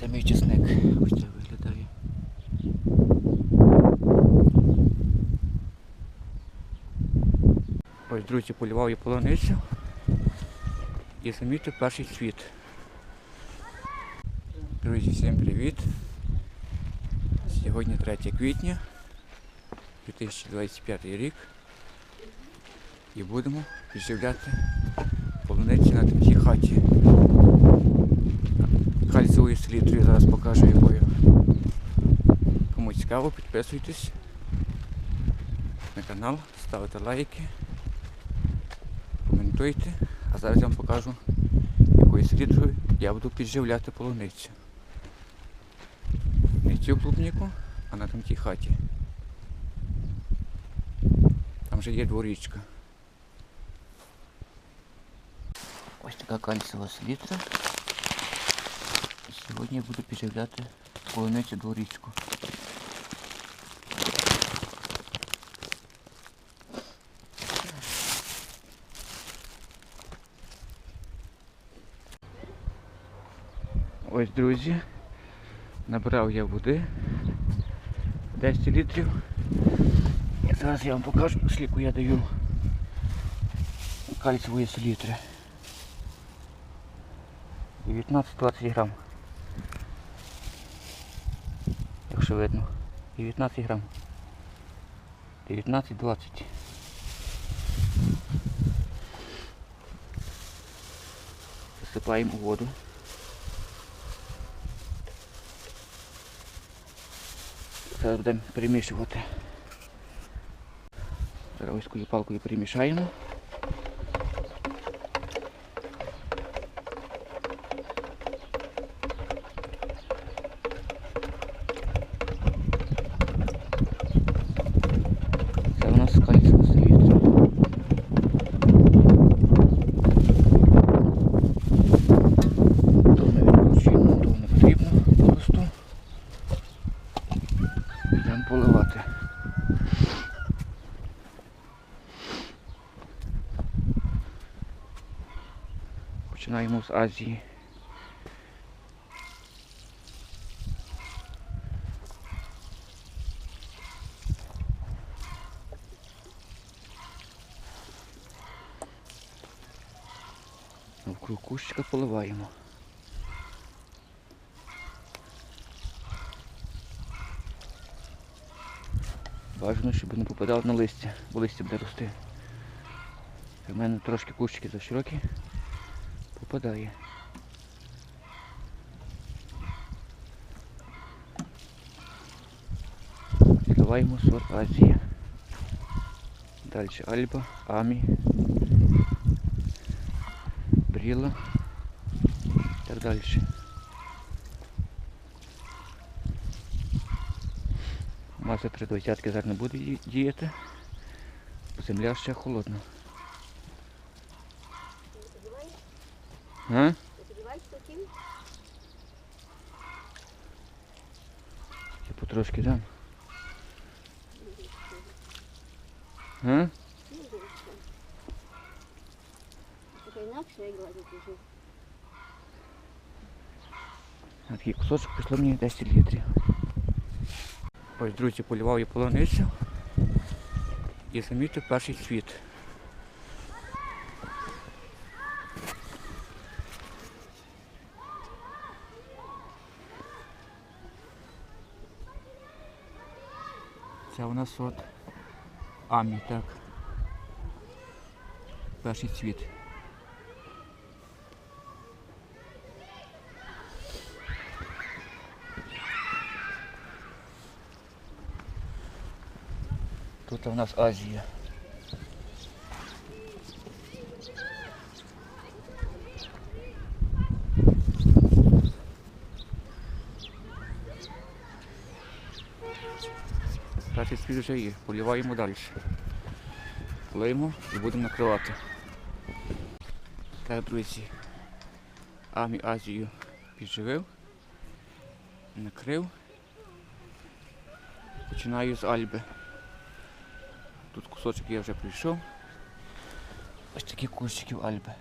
Це мій чесник. Ось так виглядає. Ось, друзі, полював я полуницю. І замітив перший цвіт. Друзі, всім привіт! Сьогодні 3 квітня 2025 рік. І будемо підживляти полуниці на такій хаті. Кальцевою селітрою зараз покажу якою. Кому цікаво, підписуйтесь на канал, ставте лайки, коментуйте. А зараз я вам покажу, якою селітрою я буду підживляти полуницю. Не цю клубніку, а на тій хаті. Там вже є дворічка. Ось така кальцева селітра. Сьогодні я буду підживляти полуницю дворічку. Ось, друзі, набрав я води 10 літрів. І зараз я вам покажу, скільки я даю кальцевої селітри. 19-20 грам. Якщо видно. 19 грам. 19-20. Засипаємо воду. Зараз будемо перемішувати. Зараз ось палкою перемішаємо. Йдемо. Починаємо з Азії. Навкруг кущика поливаємо. Бажано, щоб не попадав на листя, бо листя буде рости. У мене трошки кущики заширокі, попадає. Відливаємо сорт Азія. Далі Альба, Амі, Бріла і так далі. Маса три двадцятки зараз не буде діяти, земля ще холодна. А? Я потрошки дам. А? Такий кусочок пішло мені 10 літрів. Ось, друзі, полював я полуницю і замітив перший цвіт. Це у нас сорт Амі, так. Перший цвіт. Тут у нас Азія. Перший світ вже є, поліваємо далі. Полиємо і будемо накривати. Так, друзі, Амі Азію підживив, накрив. Починаю з Альби. Тут кусочок я вже прийшов. Ось такі кущиків Альби.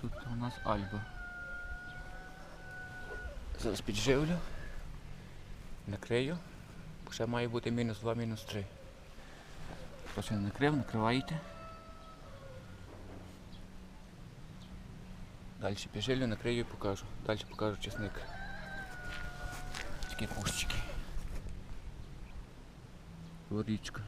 Тут у нас Альба. Зараз підживлю, накрию, ще має бути мінус два, мінус три. Хто ще не накрив, накриваєте. Далі піжилю накрию і покажу. Далі покажу чесник. Такі кущики. Водичка.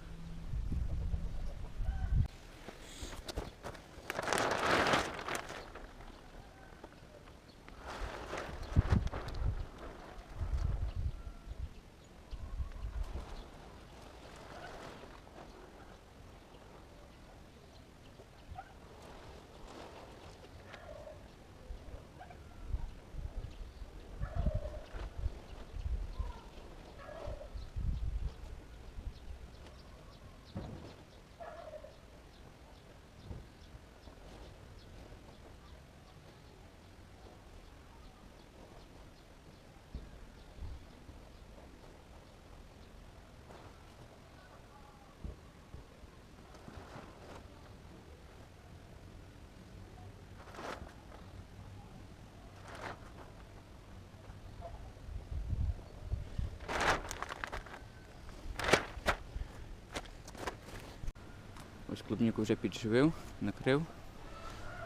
Ось клубніку вже підживив, накрив.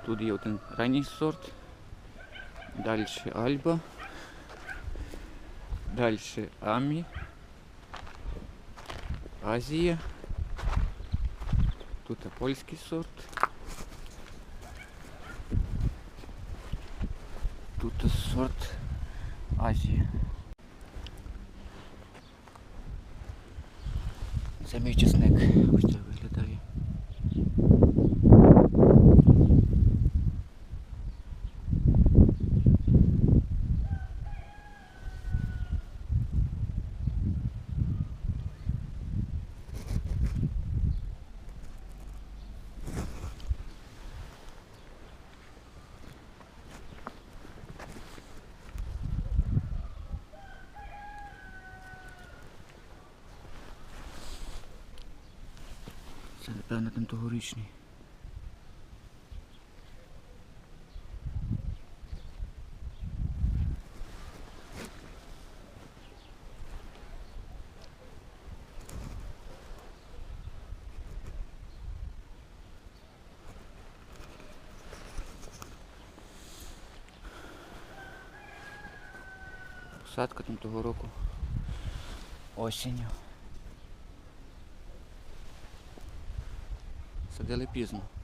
Тут є один ранній сорт. Далі Альба. Далі Амі. Азія. Тут польський сорт. Тут сорт Азія. Це мій чесник. Ось так виглядає. Це напевно там тогорічний. Посадка там того року осінню. deletodelpismo. É